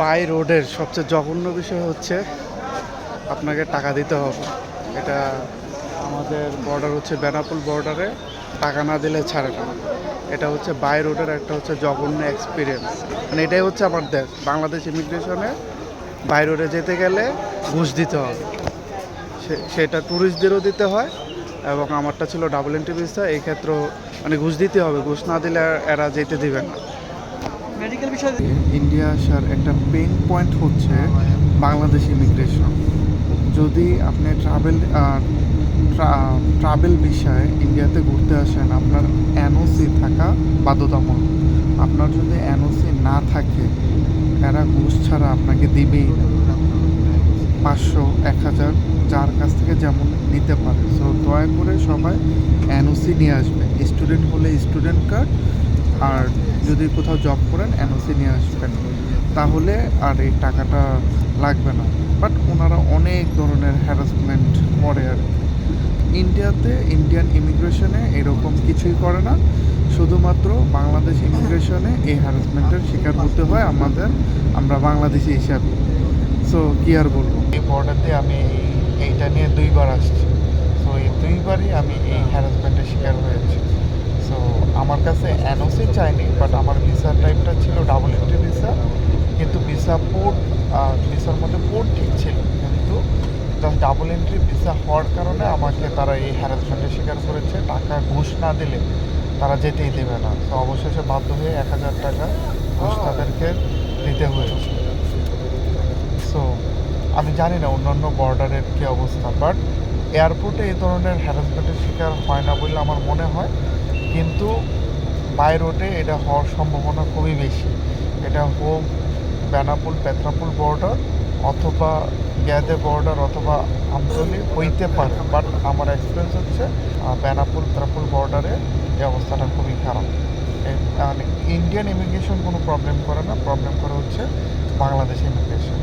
By রোডের সবচেয়ে জঘন্য বিষয় হচ্ছে আপনাকে টাকা দিতে হবে। এটা আমাদের বর্ডার হচ্ছে বেনাপুল বর্ডারে টাকা না দিলে ছাড়ে না। এটা হচ্ছে বাই রোডের একটা হচ্ছে জঘন্য এক্সপিরিয়েন্স মানে এটাই হচ্ছে আমার দেশ। বাংলাদেশ ইমিগ্রেশনে বাই রোডে যেতে গেলে ঘুষ দিতে হবে। সেটা ট্যুরিস্টদেরও দিতে হয় এবং আমারটা ছিল ডাবল এন্ট্রি ভিসা এই ক্ষেত্রেও মানে ঘুষ দিতে হবে। ঘুষ না দিলে এরা যেতে দিবেন না। মেডিকেল ইন্ডিয়া আসার একটা পেইন পয়েন্ট হচ্ছে বাংলাদেশ ইমিগ্রেশন যদি আপনি ট্রাভেল ট্রাভেল বিষয়ে ইন্ডিয়াতে ঘুরতে আসেন, আপনার এনওসি থাকা বাধ্যতামূলক। আপনার যদি এনওসি না থাকে, এরা ঘুষ ছাড়া আপনাকে দিবেই না। পাঁচশো, এক হাজার যার কাছ থেকে যেমন নিতে পারে। সো দয়া করে সবাই এনওসি নিয়ে আসবে। স্টুডেন্ট হলে স্টুডেন্ট কার্ড আর যদি কোথাও জব করেন এনওসি নিয়ে আসবেন, তাহলে আর এই টাকাটা লাগবে না। বাট ওনারা অনেক ধরনের হ্যারাসমেন্ট করে আর ইন্ডিয়াতে ইন্ডিয়ান ইমিগ্রেশনে এরকম কিছুই করে না। শুধুমাত্র বাংলাদেশ ইমিগ্রেশনে এই হ্যারাসমেন্টের শিকার হতে হয় আমাদের, আমরা বাংলাদেশি হিসাবে সো কি আর বলব? এই বর্ডার দিয়ে আমি এইটা নিয়ে দুইবার আসছি সো এই দুইবারই আমি এই হ্যারাসমেন্টের শিকার হয়েছি সো আমার কাছে এনওসি চাইনি বাট আমার ভিসা টাইপটা ছিল ডাবল এন্ট্রি ভিসা কিন্তু ভিসা পোর্ট ভিসার মধ্যে পোর্ট ঠিক ছিল, কিন্তু জাস্ট ডাবল এন্ট্রি ভিসা হওয়ার কারণে আমাকে তারা এই হ্যারাসমেন্টের শিকার করেছে, টাকা ঘুষ না দিলে তারা যেতেই দেবে না। তো অবশেষে বাধ্য হয়ে এক হাজার টাকা ঘুষ তাদেরকে দিতে হয়েছে। সো আমি জানি না অন্যান্য বর্ডারের কী অবস্থা বাট এয়ারপোর্টে এই ধরনের হ্যারাসমেন্টের শিকার হয় না বলে আমার মনে হয়, কিন্তু বাই রোডে এটা হওয়ার সম্ভাবনা খুবই বেশি। এটা হোক বেনাপুল, পেত্রাপুল বর্ডার অথবা গ্যাদে বর্ডার অথবা আমতলি হইতে পারে বাট আমার এক্সপিরিয়েন্স হচ্ছে বেনাপুল, পেত্রাপুল বর্ডারে এই অবস্থাটা খুবই খারাপ। মানে ইন্ডিয়ান ইমিগ্রেশন কোনো প্রবলেম করে না প্রবলেম করে হচ্ছে বাংলাদেশ ইমিগ্রেশন